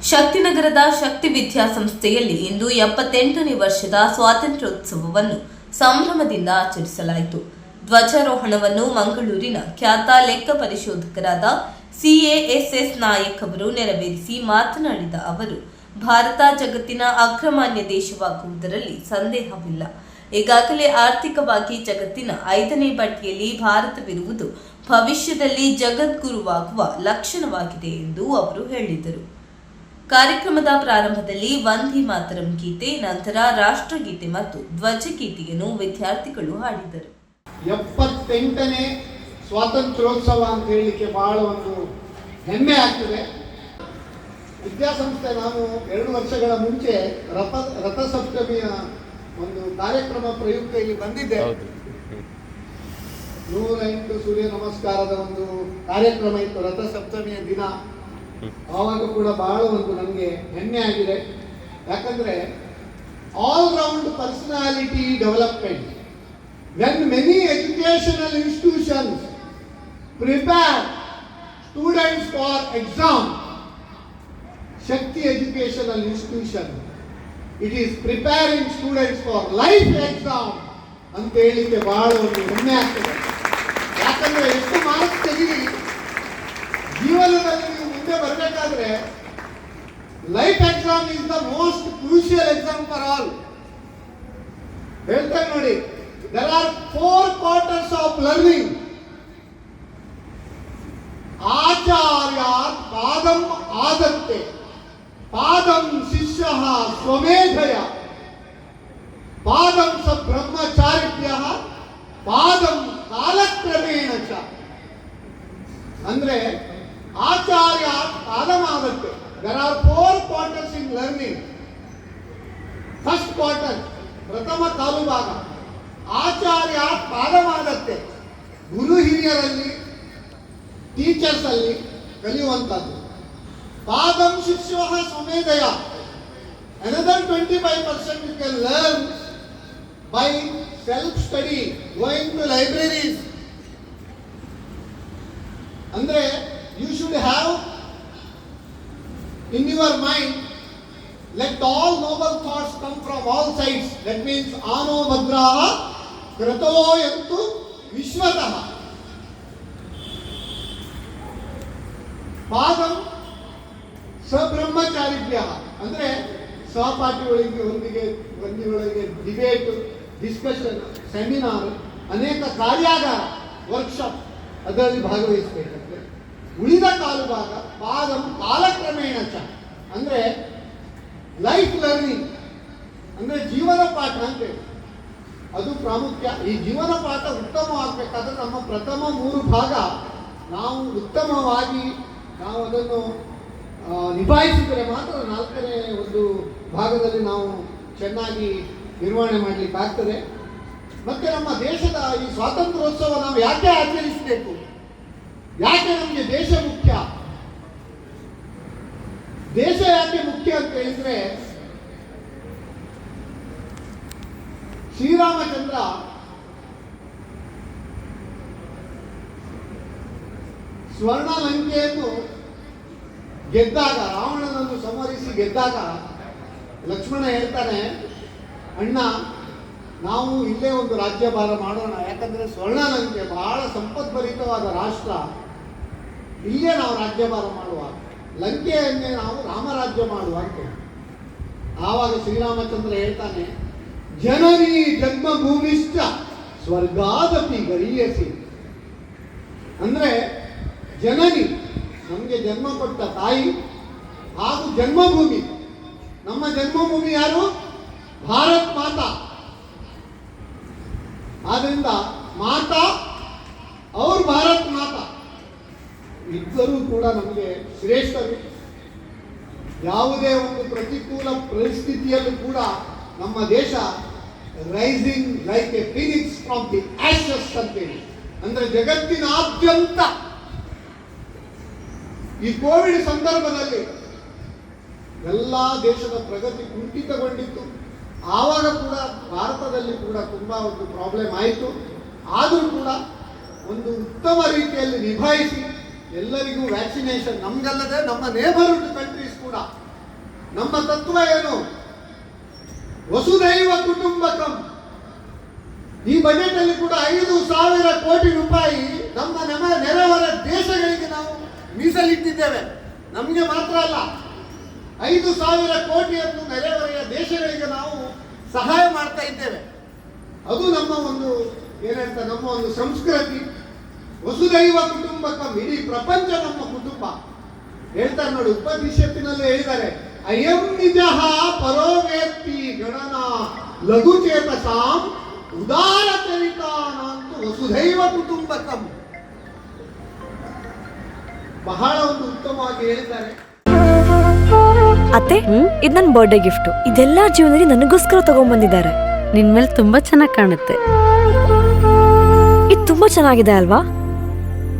ಶಕ್ತಿನಗರದ ಶಕ್ತಿ ವಿದ್ಯಾಸಂಸ್ಥೆಯಲ್ಲಿ ಇಂದು ಎಪ್ಪತ್ತೆಂಟನೇ ವರ್ಷದ ಸ್ವಾತಂತ್ರ್ಯೋತ್ಸವವನ್ನು ಸಂಭ್ರಮದಿಂದ ಆಚರಿಸಲಾಯಿತು. ಧ್ವಜಾರೋಹಣವನ್ನು ಮಂಗಳೂರಿನ ಖ್ಯಾತ ಲೆಕ್ಕ ಪರಿಶೋಧಕರಾದ ಸಿಎಎಸ್ಎಸ್ ನಾಯಕ್ ಅವರು ನೆರವೇರಿಸಿ ಮಾತನಾಡಿದ ಅವರು, ಭಾರತ ಜಗತ್ತಿನ ಅಗ್ರಮಾನ್ಯ ದೇಶವಾಗುವುದರಲ್ಲಿ ಸಂದೇಹವಿಲ್ಲ. ಈಗಾಗಲೇ ಆರ್ಥಿಕವಾಗಿ ಜಗತ್ತಿನ ಐದನೇ ಪಟ್ಟಿಯಲ್ಲಿ ಭಾರತವಿರುವುದು ಭವಿಷ್ಯದಲ್ಲಿ ಜಗದ್ಗುರುವಾಗುವ ಲಕ್ಷಣವಾಗಿದೆ ಎಂದು ಅವರು ಹೇಳಿದರು. ಕಾರ್ಯಕ್ರಮದ ಪ್ರಾರಂಭದಲ್ಲಿ ವಂದಿ ಮಾತರಂ ಗೀತೆ ನಂತರ ರಾಷ್ಟ್ರಗೀತೆ ಮತ್ತು ಧ್ವಜಗೀತೆಯನ್ನು ವಿದ್ಯಾರ್ಥಿಗಳು ಹಾಡಿದರು. ಎಪ್ಪತ್ತೆಂಟನೇ ಸ್ವಾತಂತ್ರ್ಯೋತ್ಸವ ಅಂತ ಹೇಳಲಿಕ್ಕೆ ಬಹಳ ಒಂದು ಹೆಮ್ಮೆ ಆಗ್ತದೆ. ವಿದ್ಯಾಸಂಸ್ಥೆ ನಾವು ಎರಡು ವರ್ಷಗಳ ಮುಂಚೆ ರಥ ರಥಸಪ್ತಮಿಯ ಒಂದು ಕಾರ್ಯಕ್ರಮ ಪ್ರಯುಕ್ತ ಇಲ್ಲಿ ಬಂದಿದ್ದೆ ನೂರ ಎಂಟು ಸೂರ್ಯ ನಮಸ್ಕಾರದ ಒಂದು ಕಾರ್ಯಕ್ರಮ ಇತ್ತು ರಥಸಪ್ತಮಿಯ ದಿನ. ಆವಾಗ ಕೂಡ ಬಹಳ ಒಂದು ನಮಗೆ ಹೆಮ್ಮೆ ಆಗಿದೆ. ಯಾಕಂದ್ರೆ all round personality development when many educational institutions prepare students for exam Shakti educational institution it is preparing students for life exam ಅಂತ ಹೇಳಿಕ್ಕೆ ಬಹಳ ಒಂದು ಹೆಮ್ಮೆ ಆಗ್ತದೆ. ಯಾಕಂದ್ರೆ ಎಷ್ಟು life exam is the most crucial exam for all ಹೇಳ್ತಾರೆ ನೋಡಿ there are four quarters of learning. ಆಚಾರ್ಯಾತ್ ಪಾದಂ ಆದತ್ತೆ ಪಾದಂ ಶಿಷ್ಯ ಸ್ವಮೇಧಯ ಪಾದಂ ಸ ಬ್ರಹ್ಮಚಾರಿಭ್ಯ ಪಾದಂ ಕಾಲಕ್ರಮೇಣ ಚ ಅಂದ್ರೆ ಆಚಾರ್ಯ ಪಾದಂ ಆದತ್ತೆ there are four quarters in learning first quarter ಪ್ರಥಮ ಕಾಲು ಭಾಗ. ಆಚಾರ್ಯ ಪಾದವಾದತ್ತೆ ಗುರು ಹಿರಿಯರಲ್ಲಿ ಟೀಚರ್ಸ್ ಅಲ್ಲಿ ಕಲಿಯುವಂಥದ್ದು. ಪಾದಂ ಶಿಷ್ಯ ಸ್ವಮೇಧಯ. Percent you can learn by self study going to libraries ಅಂದ್ರೆ you should have in your mind let all noble thoughts come from all sides. That means, ano madraha kratovo yantu vishwatah. ಪಾದಂ ಸಬ್ರಹ್ಮಚಾರಿಭ್ಯ ಅಂದ್ರೆ ಸಹಪಾಠಿಗಳಿಗೆ ಒಂದಿಗೆ ಒಂದಿಗಳಿಗೆ debate discussion seminar ಅನೇಕ ಕಾರ್ಯಾಗಾರ workshop ಅದರಲ್ಲಿ ಭಾಗವಹಿಸಬೇಕಂದ್ರೆ ಉಳಿದ ಕಾಲು ಭಾಗ ಪಾದಂ ಕಾಲಕ್ರಮೇಣ ಚ ಅಂದ್ರೆ ಲೈಫ್ ಲರ್ನಿಂಗ್ ಅಂದ್ರೆ ಜೀವನ ಪಾಠ ಅಂತೇಳಿ ಅದು ಪ್ರಾಮುಖ್ಯ. ಈ ಜೀವನ ಪಾಠ ಉತ್ತಮವಾಗಬೇಕಾದ್ರೆ ನಮ್ಮ ಪ್ರಥಮ ಮೂರು ಭಾಗ ನಾವು ಉತ್ತಮವಾಗಿ ನಾವು ಅದನ್ನು ನಿಭಾಯಿಸಿದರೆ ಮಾತ್ರ ನಾಲ್ಕನೇ ಒಂದು ಭಾಗದಲ್ಲಿ ನಾವು ಚೆನ್ನಾಗಿ ನಿರ್ವಹಣೆ ಮಾಡಲಿಕ್ಕೆ ಆಗ್ತದೆ. ಮತ್ತೆ ನಮ್ಮ ದೇಶದ ಈ ಸ್ವಾತಂತ್ರ್ಯೋತ್ಸವ ನಾವು ಯಾಕೆ ಆಚರಿಸಬೇಕು? ಯಾಕೆ ನಮಗೆ ದೇಶ ಮುಖ್ಯ ದೇಶ ಯಾಕೆ ಮುಖ್ಯ ಅಂತ ಹೇಳಿದ್ರೆ ಶ್ರೀರಾಮಚಂದ್ರ ಸ್ವರ್ಣ ಲಂಕೆಯನ್ನು ಗೆದ್ದಾಗ, ರಾವಣನನ್ನು ಸಂಹರಿಸಿ ಗೆದ್ದಾಗ ಲಕ್ಷ್ಮಣ ಹೇಳ್ತಾನೆ, ಅಣ್ಣ, ನಾವು ಇಲ್ಲೇ ಒಂದು ರಾಜ್ಯಭಾರ ಮಾಡೋಣ. ಯಾಕಂದ್ರೆ ಸ್ವರ್ಣ ಲಂಕೆ ಬಹಳ ಸಂಪದ್ಭರಿತವಾದ ರಾಷ್ಟ್ರ. ಇಲ್ಲೇ ನಾವು ರಾಜ್ಯಭಾರ ಮಾಡುವ. ಲಂಕೆಯನ್ನೇ ನಾವು ರಾಮರಾಜ್ಯ ಮಾಡುವ ಅಂತ ಆವಾಗ ಶ್ರೀರಾಮಚಂದ್ರ ಹೇಳ್ತಾನೆ, ಜನನಿ ಜನ್ಮಭೂಮಿಶ್ಚ ಸ್ವರ್ಗಾದಪಿ ಗರಿಯಸಿ. ಅಂದ್ರೆ ಜನನಿ ನಮಗೆ ಜನ್ಮ ಕೊಟ್ಟ ತಾಯಿ ಹಾಗೂ ಜನ್ಮಭೂಮಿ. ನಮ್ಮ ಜನ್ಮಭೂಮಿ ಯಾರು? ಭಾರತ್ ಮಾತಾ. ಆದ್ರಿಂದ ಮಾತಾ, ಅವ್ರ ಭಾರತ್ ಮಾತಾ. ಇಬ್ಬರೂ ಕೂಡ ನಮಗೆ ಶ್ರೇಷ್ಠವೇ ಯಾವುದೇ ಒಂದು ಪ್ರತಿಕೂಲ ಪರಿಸ್ಥಿತಿಯಲ್ಲೂ ಕೂಡ ನಮ್ಮ ದೇಶ rising like a phoenix from the ashes ಅಂತೇಳಿ ಅಂದ್ರೆ ಜಗತ್ತಿನಾದ್ಯಂತ ಈ ಕೋವಿಡ್ ಸಂದರ್ಭದಲ್ಲಿ ಎಲ್ಲ ದೇಶದ ಪ್ರಗತಿ ಕುಂಠಿತಗೊಂಡಿತ್ತು. ಆವಾಗ ಕೂಡ ಭಾರತದಲ್ಲಿ ಕೂಡ ತುಂಬಾ ಒಂದು ಪ್ರಾಬ್ಲಮ್ ಆಯಿತು. ಆದರೂ ಕೂಡ ಒಂದು ಉತ್ತಮ ರೀತಿಯಲ್ಲಿ ನಿಭಾಯಿಸಿ ಎಲ್ಲರಿಗೂ ವ್ಯಾಕ್ಸಿನೇಷನ್ ನಮ್ಗಲ್ಲದೆ ನಮ್ಮ ನೇಬರ್ಹುಡ್ ಕಂಟ್ರೀಸ್ ಕೂಡ. ನಮ್ಮ ತತ್ವ ಏನು? ವಸುದೈವ ಕುಟುಂಬಕಂ. ಈ ಬಜೆಟ್ ಅಲ್ಲಿ ಕೂಡ ಐದು ಸಾವಿರ ಕೋಟಿ ರೂಪಾಯಿ ನಮ್ಮ ನಮ್ಮ ನೆರೆಹೊರ ದೇಶಗಳಿಗೆ ನಾವು ಮೀಸಲಿಟ್ಟಿದ್ದೇವೆ. ನಮಗೆ ಮಾತ್ರ ಅಲ್ಲ, ಐದು ಸಾವಿರ ಕೋಟಿಯನ್ನು ನೆರೆಹೊರೆಯ ದೇಶಗಳಿಗೆ ನಾವು ಸಹಾಯ ಮಾಡ್ತಾ ಇದ್ದೇವೆ. ಅದು ನಮ್ಮ ಒಂದು, ಏನಂತ, ನಮ್ಮ ಒಂದು ಸಂಸ್ಕೃತಿ. ವಸುದೈವ ಕುಟುಂಬಕ ಇಡೀ ಪ್ರಪಂಚ ನಮ್ಮ ಕುಟುಂಬ. ಹೇಳ್ತಾರೆ ನೋಡಿ, ಉಪನಿಷತ್ತಿನಲ್ಲಿ ಹೇಳಿದ್ದಾರೆ, ಅಯಂ ನಿಜ ಪರೋವೇತ್ತಿ ಗಣನ ಲಘು ಚೇತಸಾಂ ಉದಾರ ಚರಿತಾನಂತ ವಸುದೈವ ಕುಟುಂಬಕಂ. ಬಹಳ ಒಂದು ಉತ್ತಮವಾಗಿ ಹೇಳಿದ್ದಾರೆ. ಅತ್ತೆ, ಇದು ನನ್ನ ಬರ್ಡೇ ಗಿಫ್ಟ್ ಇದೆಲ್ಲ ಜೀವನದಲ್ಲಿ ನನಗೋಸ್ಕರ ತಗೊಂಡ್ಬಂದಿದ್ದಾರೆ. ನಿನ್ ಮೇಲೆ ತುಂಬಾ ಚೆನ್ನಾಗಿ ಕಾಣುತ್ತೆ. ಇದು ತುಂಬಾ ಚೆನ್ನಾಗಿದೆ ಅಲ್ವಾ?